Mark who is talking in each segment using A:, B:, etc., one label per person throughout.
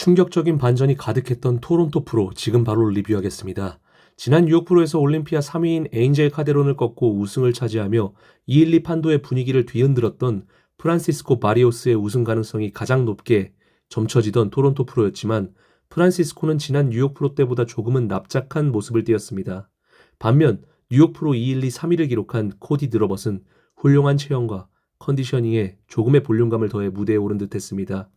A: 충격적인 반전이 가득했던 토론토 프로 지금 바로 리뷰하겠습니다. 지난 뉴욕 프로에서 올림피아 3위인 에인젤 카데론을 꺾고 우승을 차지하며 212 판도의 분위기를 뒤흔들었던 프란시스코 바리오스의 우승 가능성이 가장 높게 점쳐지던 토론토 프로였지만 프란시스코는 지난 뉴욕 프로 때보다 조금은 납작한 모습을 띄었습니다. 반면 뉴욕 프로 212 3위를 기록한 코디 드러벗은 훌륭한 체형과 컨디셔닝에 조금의 볼륨감을 더해 무대에 오른 듯했습니다.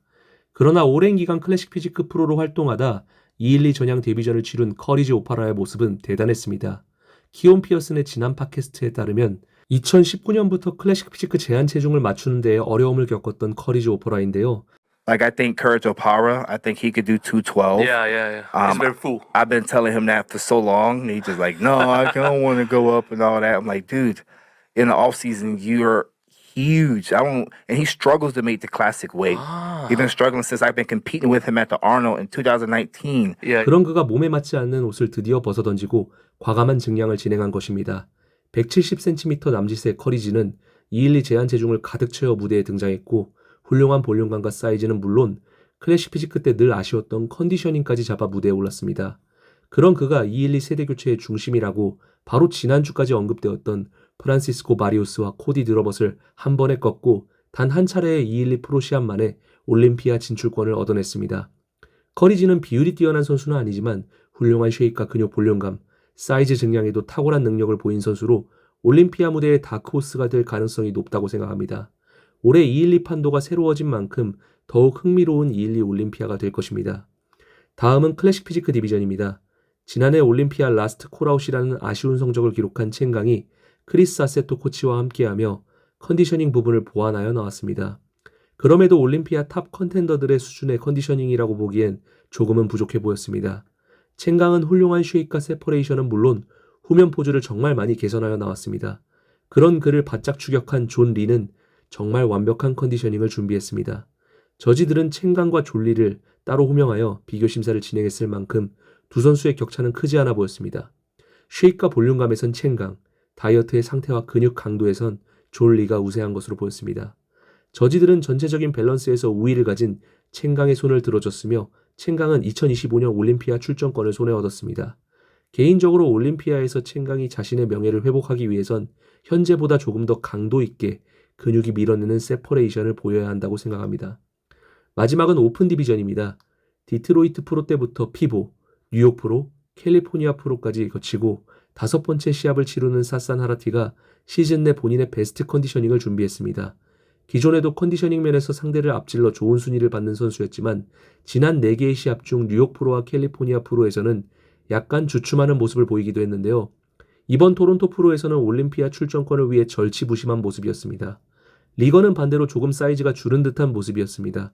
A: 그러나 오랜 기간 클래식 피지크 프로로 활동하다 212 전향 데뷔전을 치룬 커리지 오파라의 모습은 대단했습니다. 키온 피어슨의 지난 팟캐스트에 따르면 2019년부터 클래식 피지크 제한 체중을 맞추는 데에 어려움을 겪었던 커리지 오파라인데요.
B: Like I think Courage Opara, I think he could do 212.
C: Yeah, yeah, yeah.
B: Um,
C: He's very full.
B: I've been telling him that for so long. and He's just like, no, I don't want to go up and all that. I'm like, dude, in the off season, you're huge. I don't, and he struggles to make the classic weight. He's been struggling since I've been competing with him at the Arnold in 2019.
C: Yeah.
A: 그런 그가 몸에 맞지 않는 옷을 드디어 벗어던지고 과감한 증량을 진행한 것입니다. 170cm 남짓의 커리지는 212 제한 체중을 가득 채워 무대에 등장했고 훌륭한 볼륨감과 사이즈는 물론 클래식 피지크 때 늘 아쉬웠던 컨디셔닝까지 잡아 무대에 올랐습니다. 그런 그가 212 세대 교체의 중심이라고 바로 지난주까지 언급되었던 프란시스코 마리우스와 코디 드러벗을 한 번에 꺾고 단 한 차례의 212 프로 시합 만에 올림피아 진출권을 얻어냈습니다. 커리지는 비율이 뛰어난 선수는 아니지만 훌륭한 쉐입과 근육 볼륨감, 사이즈 증량에도 탁월한 능력을 보인 선수로 올림피아 무대의 다크호스가 될 가능성이 높다고 생각합니다. 올해 212 판도가 새로워진 만큼 더욱 흥미로운 212 올림피아가 될 것입니다. 다음은 클래식 피지크 디비전입니다. 지난해 올림피아 라스트 콜아웃이라는 아쉬운 성적을 기록한 첸강이 크리스 아세토 코치와 함께하며 컨디셔닝 부분을 보완하여 나왔습니다. 그럼에도 올림피아 탑 컨텐더들의 수준의 컨디셔닝이라고 보기엔 조금은 부족해 보였습니다. 첸강은 훌륭한 쉐입과 세퍼레이션은 물론 후면 포즈를 정말 많이 개선하여 나왔습니다. 그런 그를 바짝 추격한 존 리는 정말 완벽한 컨디셔닝을 준비했습니다. 저지들은 첸강과 졸리를 따로 호명하여 비교 심사를 진행했을 만큼 두 선수의 격차는 크지 않아 보였습니다. 쉐입과 볼륨감에선 첸강, 다이어트의 상태와 근육 강도에선 존 리가 우세한 것으로 보였습니다. 저지들은 전체적인 밸런스에서 우위를 가진 첸강의 손을 들어줬으며 첸강은 2025년 올림피아 출전권을 손에 얻었습니다. 개인적으로 올림피아에서 첸강이 자신의 명예를 회복하기 위해선 현재보다 조금 더 강도 있게 근육이 밀어내는 세퍼레이션을 보여야 한다고 생각합니다. 마지막은 오픈 디비전입니다. 디트로이트 프로 때부터 피보, 뉴욕 프로, 캘리포니아 프로까지 거치고 다섯 번째 시합을 치르는 사산 하라티가 시즌 내 본인의 베스트 컨디셔닝을 준비했습니다. 기존에도 컨디셔닝 면에서 상대를 앞질러 좋은 순위를 받는 선수였지만 지난 4개의 시합 중 뉴욕 프로와 캘리포니아 프로에서는 약간 주춤하는 모습을 보이기도 했는데요. 이번 토론토 프로에서는 올림피아 출전권을 위해 절치부심한 모습이었습니다. 리거는 반대로 조금 사이즈가 줄은 듯한 모습이었습니다.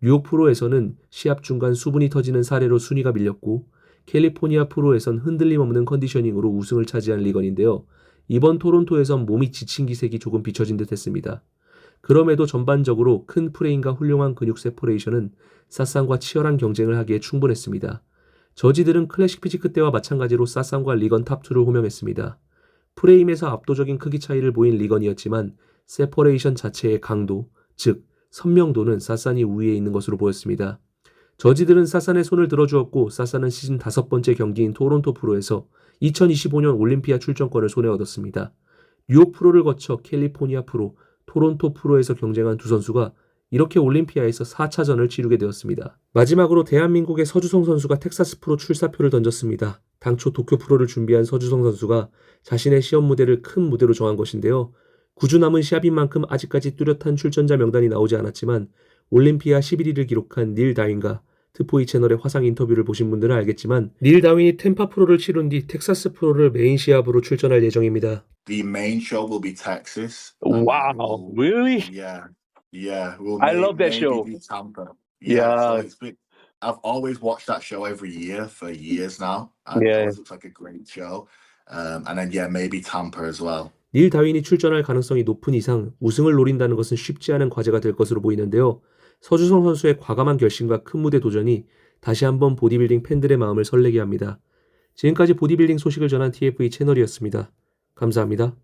A: 뉴욕 프로에서는 시합 중간 수분이 터지는 사례로 순위가 밀렸고 캘리포니아 프로에선 흔들림 없는 컨디셔닝으로 우승을 차지한 리건인데요. 이번 토론토에선 몸이 지친 기색이 조금 비춰진 듯 했습니다. 그럼에도 전반적으로 큰 프레임과 훌륭한 근육 세퍼레이션은 사상과 치열한 경쟁을 하기에 충분했습니다. 저지들은 클래식 피지크 때와 마찬가지로 사상과 리건 탑2를 호명했습니다. 프레임에서 압도적인 크기 차이를 보인 리건이었지만 세퍼레이션 자체의 강도, 즉 선명도는 사산이 우위에 있는 것으로 보였습니다. 저지들은 사산의 손을 들어주었고 사산은 시즌 다섯 번째 경기인 토론토 프로에서 2025년 올림피아 출전권을 손에 얻었습니다. 뉴욕 프로를 거쳐 캘리포니아 프로, 토론토 프로에서 경쟁한 두 선수가 이렇게 올림피아에서 4차전을 치르게 되었습니다. 마지막으로 대한민국의 서주성 선수가 텍사스 프로 출사표를 던졌습니다. 당초 도쿄 프로를 준비한 서주성 선수가 자신의 시험 무대를 큰 무대로 정한 것인데요. 9주 남은 시합인 만큼 아직까지 뚜렷한 출전자 명단이 나오지 않았지만 올림피아 11위를 기록한 닐 다윈과 트포이 채널의 화상 인터뷰를 보신 분들은 알겠지만 닐 다윈이 템파 프로를 치룬 뒤 텍사스 프로를 메인 시합으로 출전할 예정입니다.
D: The main show will be Texas.
C: Wow, really?
D: Yeah, yeah. We'll
C: I
D: may-
C: love that show.
D: Tampa.
C: Yeah.
D: so it's been, I've always watched that show every year for years now. And
C: Yeah.
D: It always looks like a great show. Um, and then yeah, maybe Tampa as well.
A: 닐 다윈이 출전할 가능성이 높은 이상 우승을 노린다는 것은 쉽지 않은 과제가 될 것으로 보이는데요. 서주성 선수의 과감한 결심과 큰 무대 도전이 다시 한번 보디빌딩 팬들의 마음을 설레게 합니다. 지금까지 보디빌딩 소식을 전한 TFE 채널이었습니다. 감사합니다.